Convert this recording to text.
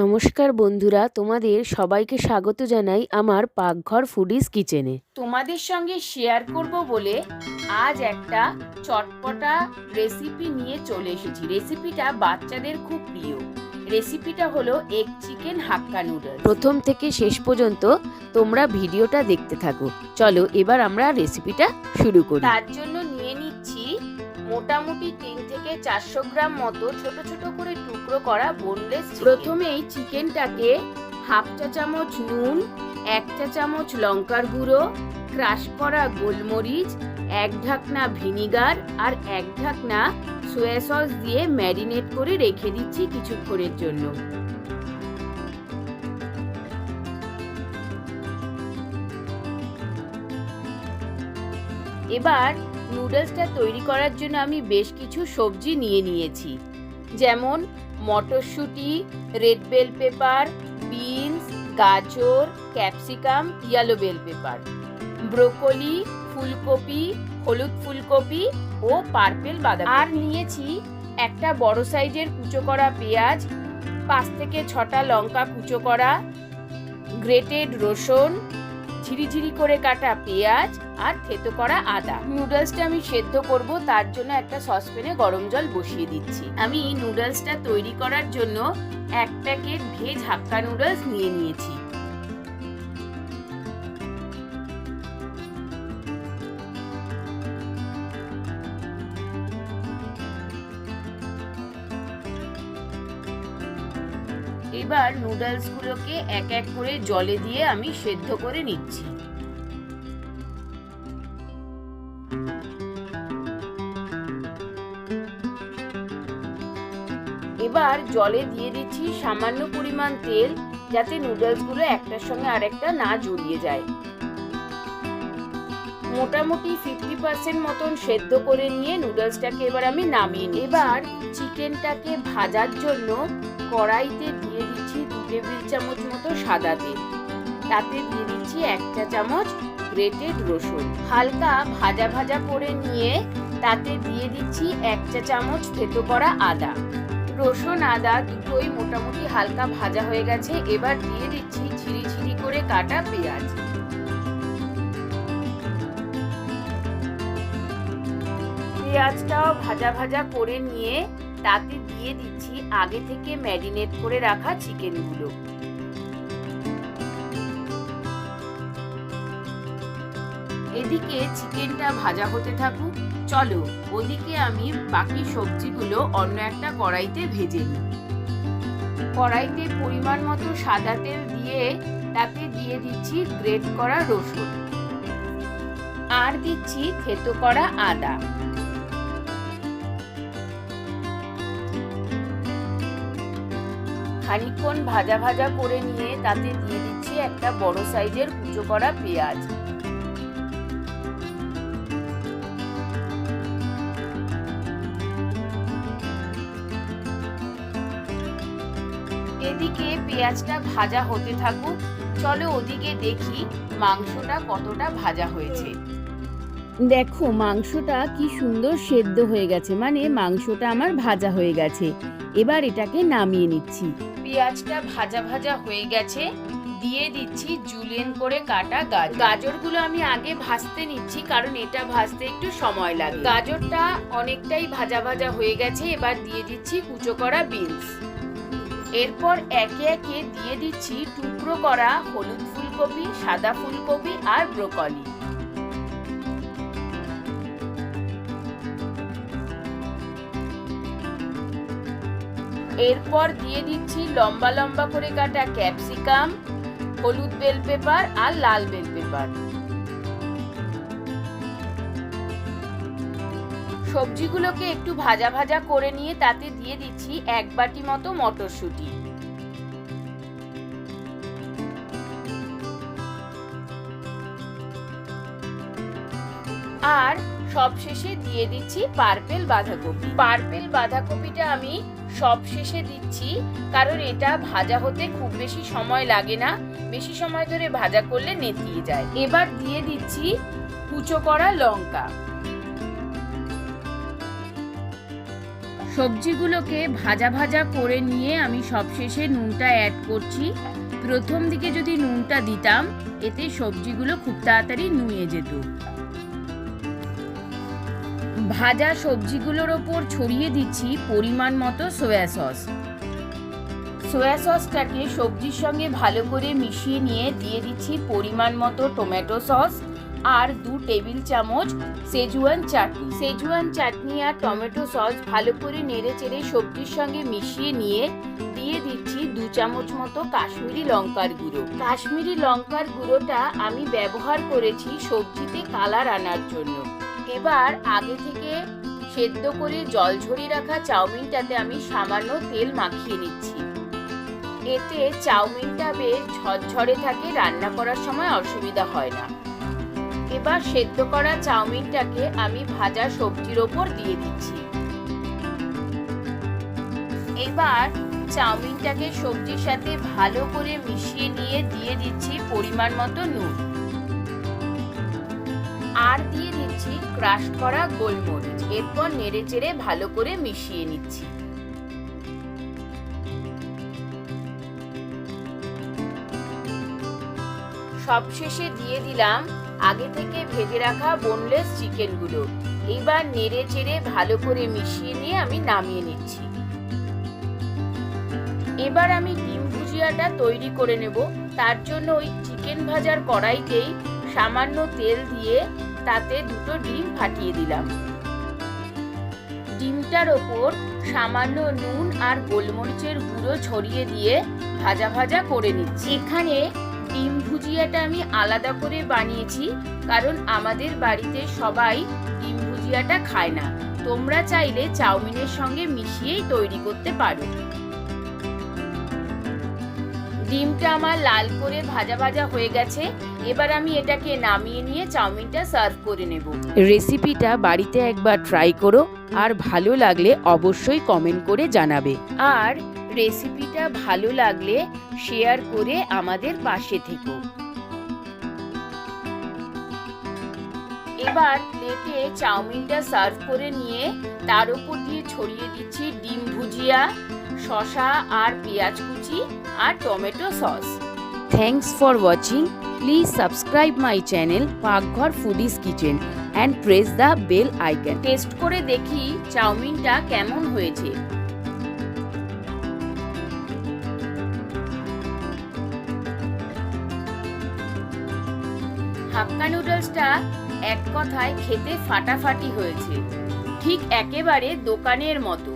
নমস্কার বন্ধুরা তোমাদের সবাইকে স্বাগত জানাই আমার পাকঘর ফুডিজ কিচেনে। তোমাদের সঙ্গে শেয়ার করব বলে আজ একটা চটপটা রেসিপি নিয়ে চলে এসেছি। রেসিপিটা বাচ্চাদের খুব প্রিয়। রেসিপিটা হলো এগ চিকেন হাক্কা নুডলস প্রথম থেকে শেষ পর্যন্ত তোমরা ভিডিওটা দেখতে থাকো। চলো এবার আমরা রেসিপিটা শুরু করি। তার জন্য মোটামুটি তিন থেকে চারশো গ্রাম মতো ছোট ছোট করে টুকরো করা বোনলেস প্রথমেই চিকেনটাকে হাফ চা চামচ নুন, এক চা চামচ লঙ্কার গুঁড়ো ক্রাশ করা গোলমরিচ, এক ঢাকনা ভিনিগার আর এক ঢাকনা সোয়া সস দিয়ে ম্যারিনেট করে রেখে দিচ্ছি কিছুক্ষণের জন্য। এবার নুডলসটা তৈরি করার জন্য আমি বেশ কিছু সবজি নিয়ে নিয়েছি। যেমন মটরশুঁটি রেড বেল পেপার বিনস গাজর capsicum yellow bell pepper broccoli ফুলকপি, হলুদ ফুলকপি ও পার্পেল বাদাম আর নিয়েছি একটা বড় সাইজের কুচো করা পেঁয়াজ, পাঁচ থেকে ছটা লঙ্কা কুচো করা গ্রেটেড রসুন, ঝিরিঝিরি করে কাটা পেঁয়াজ আর থেতো করা আদা। নুডলসটা আমি সেদ্ধ করব, তার জন্য একটা সসপ্যানে গরম জল বসিয়ে দিচ্ছি। আমি নুডলসটা তৈরি করার জন্য এক প্যাকেট ভেজ হাক্কা নুডলস নিয়ে নিয়েছি। এবার নুডলসগুলোকে এক এক করে জলে দিয়ে আমি সেদ্ধ করে নিচ্ছি। এবার জলে দিয়ে দিচ্ছি সামান্য পরিমাণ তেল যাতে নুডলসগুলো একটার সঙ্গে আরেকটা না জড়িয়ে যায়। মোটামুটি ফিফটি পার্সেন্ট মতন সেদ্ধ করে নিয়ে নুডলসটাকে এবার আমি নামিয়ে নিই। এবার চিকেনটাকে ভাজার জন্য কড়াইতে দিয়ে দিচ্ছি দু টেবিল চামচ মতো সাদা তেল। তাতে দিয়ে দিচ্ছি এক চা চামচ গ্রেটেড রসুন। হালকা ভাজা ভাজা করে নিয়ে তাতে দিয়ে দিচ্ছি এক চা চামচ থেতো করা আদা। রসুন, আদা দুটোই মোটামুটি হালকা ভাজা হয়ে গেছে। এবার দিয়ে দিচ্ছি ঝিরি ঝিরি করে কাটা পেঁয়াজ। পেঁয়াজটাও ভাজা ভাজা করে নিয়ে তাতে দিয়ে দিচ্ছি আগে থেকে ম্যারিনেট করে রাখা চিকেনগুলো। এদিকে চিকেনটা ভাজা হতে থাকুক। চলো, ওদিকে আমি বাকি সবজিগুলো অন্য একটা কড়াইতে ভেজে নিই। কড়াইতে পরিমাণ মতো সাদা তেল দিয়ে তাতে দিয়ে দিচ্ছি গ্রেট করা রসুন। আর দিচ্ছি থেতো করা আদা। খানিকক্ষণ ভাজা ভাজা করে নিয়ে তাতে দিয়ে দিচ্ছি একটা বড় সাইজের কুচো করা পেঁয়াজ। এদিকে পেঁয়াজটা ভাজা হতে থাকুক চলো ওদিকে দেখি মাংসটা কতটা ভাজা হয়েছে। দেখো মাংসটা কি সুন্দর সেদ্ধ হয়ে গেছে মানে মাংসটা আমার ভাজা হয়ে গেছে। এবার এটাকে নামিয়ে নিচ্ছি। পেঁয়াজটা ভাজা ভাজা হয়ে গেছে দিয়ে দিচ্ছি জুলিয়েন করে কাটা গাজর। গাজরগুলো আমি আগে ভাজতে নিচ্ছি কারণ এটা ভাজতে একটু সময় লাগে। গাজরটা অনেকটাই ভাজা ভাজা হয়ে গেছে এবার দিয়ে দিচ্ছি কুচো করা বিনস। এরপর একে একে দিয়ে দিচ্ছি টুকরো করা হলুদ ফুলকপি, সাদা ফুলকপি আর ব্রোকলি। এরপর দিয়ে দিচ্ছি লম্বা লম্বা করে কাটা ক্যাপসিকাম, হলুদ বেল পেপার আর লাল বেল পেপার। সবজিগুলোকে একটু ভাজা ভাজা করে নিয়ে তাতে দিয়ে দিচ্ছি এক বাটি মতো মটরশুঁটি। আর সবশেষে দিয়ে দিচ্ছি পার্পেল বাঁধাকপি। পার্পেল বাঁধাকপিটা আমি সব শেষে দিচ্ছি, কারণ এটা ভাজা হতে খুব বেশি সময় লাগে না। বেশি সময় ধরে ভাজা করলে নেতিয়ে যায়। এবার দিয়ে দিচ্ছি কুচো করা লঙ্কা। সবজিগুলোকে ভাজা ভাজা করে নিয়ে আমি সবশেষে নুনটা অ্যাড করছি। প্রথম দিকে যদি নুনটা দিতাম, এতে সবজিগুলো খুব তাড়াতাড়ি নুয়ে যেত। ভাজা সবজিগুলোর ওপর ছড়িয়ে দিচ্ছি পরিমাণ মতো সয়া সস সয়া সসটাকে সবজির সঙ্গে ভালো করে মিশিয়ে নিয়ে দিয়ে দিচ্ছি পরিমাণ মতো টমেটো সস আর দু টেবিল চামচ সেজুয়ান চাটনি। সেজুয়ান চাটনি আর টমেটো সস ভালো করে নেড়ে চেড়ে সবজির সঙ্গে মিশিয়ে নিয়ে দিয়ে দিচ্ছি দু চামচ মতো কাশ্মীরি লঙ্কার গুঁড়ো। কাশ্মীরি লঙ্কার গুঁড়োটা আমি ব্যবহার করেছি সবজিতে কালার আনার জন্য। এবার আগে থেকে সেদ্ধ করে জল ঝরিয়ে রাখা চাউমিনটাতে আমি সামান্য তেল মাখিয়ে নিচ্ছি। এতে চাউমিনটা বেশ ঝরঝরে থাকে, রান্না করার সময় অসুবিধা হয় না। এবার সেদ্ধ করা চাউমিনটাকে আমি ভাজা সবজির ওপর দিয়ে দিচ্ছি। এবার চাউমিনটাকে সবজির সাথে ভালো করে মিশিয়ে নিয়ে দিয়ে দিচ্ছি পরিমাণ মতো নুন। আর দিয়ে দিচ্ছি ক্রাশ করা গোলমরিচ। এরপর নেড়ে চেড়ে ভালো করে মিশিয়ে নিচ্ছি। সবশেষে দিয়ে দিলাম আগে থেকে ভেজে রাখা বোনলেস চিকেনগুলো এইবার নেড়ে চেড়ে ভালো করে মিশিয়ে নিয়ে আমি নামিয়ে নিচ্ছি। এবার আমি ডিম ভুজিয়াটা তৈরি করে নেব। তার জন্য ওই চিকেন ভাজার কড়াইতেই সামান্য তেল দিয়ে তাতে দুটো ডিম ফাটিয়ে দিলাম। ডিমটার ওপর সামান্য নুন আর গোলমরিচের গুঁড়ো ছড়িয়ে দিয়ে ভাজা ভাজা করে নিচ্ছি। এখানে ডিম ভুজিয়াটা আমি আলাদা করে বানিয়েছি কারণ আমাদের বাড়িতে সবাই ডিম ভুজিয়াটা খায় না। তোমরা চাইলে চাউমিনের সঙ্গে মিশিয়েই তৈরি করতে পারো। ডিমটা আমার লাল করে ভাজা ভাজা হয়ে গেছে এবার আমি এটাকে নামিয়ে নিয়ে চাউমিনটা সার্ভ করে নেব। রেসিপিটা বাড়িতে একবার ট্রাই করো আর ভালো লাগলে অবশ্যই কমেন্ট করে জানাবে। আর রেসিপিটা ভালো লাগলে শেয়ার করে আমাদের পাশে থেকো। এবার প্লেটে চাউমিনটা সার্ভ করে নিয়ে তার উপর দিয়ে ছড়িয়ে দিচ্ছি ডিম ভুজিয়া শশা আর পেঁয়াজ কুচি আর tomato sauce. Thanks for watching please subscribe my channel Pakghor foodies kitchen and press the bell icon taste করে দেখি চাউমিনটা কেমন হয়েছে। হাক্কা নুডলসটা এক কথায় খেতে ফাটাফাটি হয়েছে। ঠিক একেবারে দোকানের মতো।